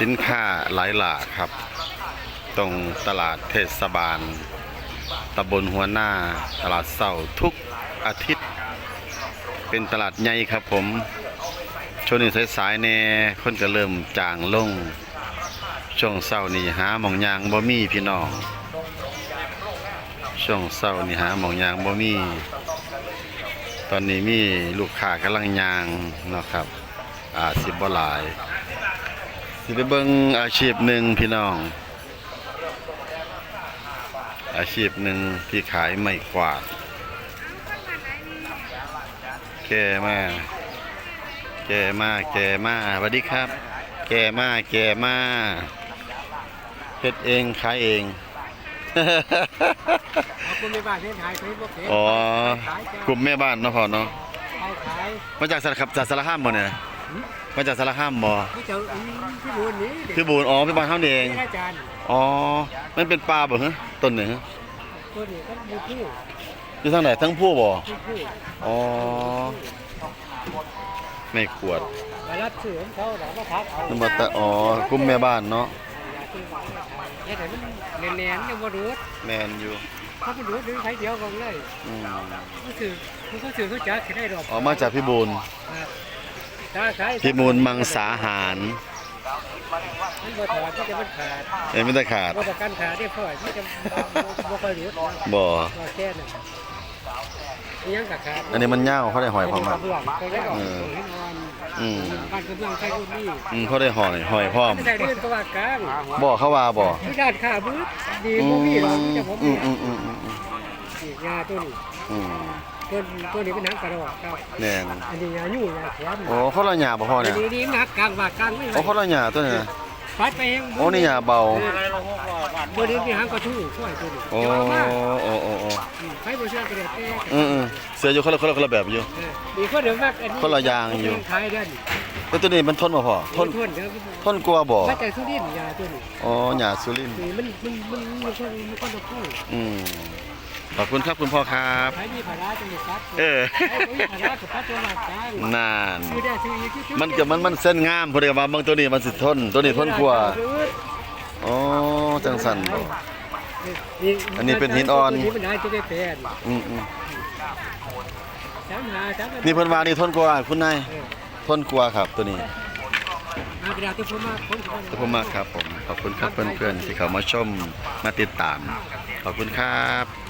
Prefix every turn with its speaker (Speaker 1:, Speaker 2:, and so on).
Speaker 1: สินค้าหลายหลากครับ ตรงตลาดเทศบาลตำบลหัวหน้า ตลาดเสาทุกอาทิตย์ เป็นตลาดใหญ่ครับผมช่วงนี้สายๆแน่คนก็เริ่มจางลง ช่วงเศร้านี่หาหมองยางบ่มีพี่น้องช่วงเศร้านี่หาหมองยางบ่มี ตอนนี้มีลูกค้ากำลังยางเนาะครับอาสิบ่หลาย สิไปเบิ่งอาชีพหนึ่งพี่น้อง อาชีพหนึ่งที่ขายไม่กวาดแก่มากแก่มากแก่มากสวัสดีครับ แก่มากแก่มากเฮ็ดเองขายเอง
Speaker 2: เอาคุณในบ้านเล่นขายเฟซบุ๊กเห็น
Speaker 1: อ๋อ
Speaker 2: ขายจ้ะ
Speaker 1: กลุ่มแม่บ้านเนาะพ่อเนาะ
Speaker 2: ขายขาย
Speaker 1: มาจากสารครับจากสารคามบ่เนี่ย มาจากสารคามบ่
Speaker 2: ที่เจ้าอืมที่บุญนี้เด็ก
Speaker 1: พี่บูนอ๋อพี่บ้านเฮานี่เอง
Speaker 2: อาจารย์
Speaker 1: อ๋อ มันเป็นปลาบ่ฮะต้นหนึ่งฮะ
Speaker 2: ตัวนี้ก็มูผู้
Speaker 1: อยู่ทางไหนทั้งผู้บ่
Speaker 2: มูผู้
Speaker 1: อ๋อไม่ขวด
Speaker 2: ไปรับซื้อของเขาหลังมาพักเอา
Speaker 1: นึกว่าแต่อ๋อกลุ่มแม่บ้านเนาะ
Speaker 2: เนี่ยแต่มันแน่นๆยังบ่รู้
Speaker 1: แมนอยู่
Speaker 2: เขาบ่รู้ดึงใครเดียวกันเลย
Speaker 1: อืม
Speaker 2: ก็คือมันก็คือเขาจักแค่ได้ดอก
Speaker 1: อ๋อมาจากพี่บูน
Speaker 2: ครับถ้าขาย
Speaker 1: พี่บูนมังสาหาร
Speaker 2: มันบ่ถอดมันจะมันขาด
Speaker 1: เอ้ยไม่ได้ขาด
Speaker 2: บ่ประกันขาดได้พ่อยมันจะบ่บ่ค่อยรู้นะ
Speaker 1: บ่
Speaker 2: ว่าแค่นั้นอิหยังกับขาด
Speaker 1: อันนี้มันเน่าเขาได้หอยพร้อม
Speaker 2: กั
Speaker 1: อะ
Speaker 2: บเบื้องก็ได้ออก
Speaker 1: เออ
Speaker 2: เห็นอ่อน
Speaker 1: อืม
Speaker 2: บ้านกระเบื้องใช้รุ่นนี้
Speaker 1: อืมเขาได้หอยหอยพร้อม
Speaker 2: ไม่ได้เรื่องก็ว่ากลาง
Speaker 1: บ่เขาว่าบ่
Speaker 2: ที่ด้านขาบื้อดี
Speaker 1: อื
Speaker 2: บ่
Speaker 1: ม
Speaker 2: มีหรอกแต่ผม
Speaker 1: อื
Speaker 2: มี
Speaker 1: มอืมอืมอืม
Speaker 2: นี่ยาตัวนี้
Speaker 1: อืม
Speaker 2: ตัวตัวนี้เป็นหนังกระดอกครับ
Speaker 1: แน่น
Speaker 2: อันนี้ยายู่ยาแขน
Speaker 1: โอ้เขาละหยาบ่พ่อ
Speaker 2: อัน
Speaker 1: เนี่ย
Speaker 2: นี้นี่หนักกลางว่ากลางไม่ไหว
Speaker 1: โอ้เขาละหยาตัวเนี้
Speaker 2: ปัดไปเอง
Speaker 1: โอ้นี่หยาเบา
Speaker 2: ตัวนี้มีหางกระทู้ช่วยตัวนี้
Speaker 1: โอ้
Speaker 2: จะเอามา
Speaker 1: โอ้โอ้โอ้
Speaker 2: ใครบ่เชื่อก็ได้แต่
Speaker 1: อืมอืมเสืออยู่คนละคนละคนละแบบอยู่
Speaker 2: เออมีคนเดียวมากอันนี้
Speaker 1: คนละอย่างอยู่
Speaker 2: ขายได้นี่
Speaker 1: แต่ตัวนี้มันทนบ่พ่อทน
Speaker 2: ทนเดี๋ยว
Speaker 1: ทนกลัวบ่
Speaker 2: มาจากสุรินทร์ยาตัวนี้
Speaker 1: อ๋อหยาสุรินทร์
Speaker 2: นี่มันมันมันมันคนมันคนละคู่
Speaker 1: อืม ขอบคุณครับคุณพ่อครับ
Speaker 2: ใช้มีภาระจังเลยครับ
Speaker 1: เออ
Speaker 2: ใช้มีภาระกับพัฒนาการ
Speaker 1: นาน
Speaker 2: ซื้อได้ซื้ออีกที่
Speaker 1: มันก็มันมันเส้นงามพอดีว่าบางตัวนี้มันสิทนตัวนี้ทนกว่าอ๋อจังสันบ่อันนี้เป็นหินอ่อน
Speaker 2: นี่มันได้จะได้แปลน
Speaker 1: อืมอืม
Speaker 2: สามหาสาม
Speaker 1: นี่เพิ่นว่านี่ทนกว่าคุณนาย
Speaker 2: เออ
Speaker 1: ทนกว่าครับตัวนี้
Speaker 2: มากระดาษที่ผมมาผม
Speaker 1: ขอบคุณมากครับผม ขอบคุณครับเพื่อนๆที่เข้ามาชมมาติดตาม ขอบคุณครับ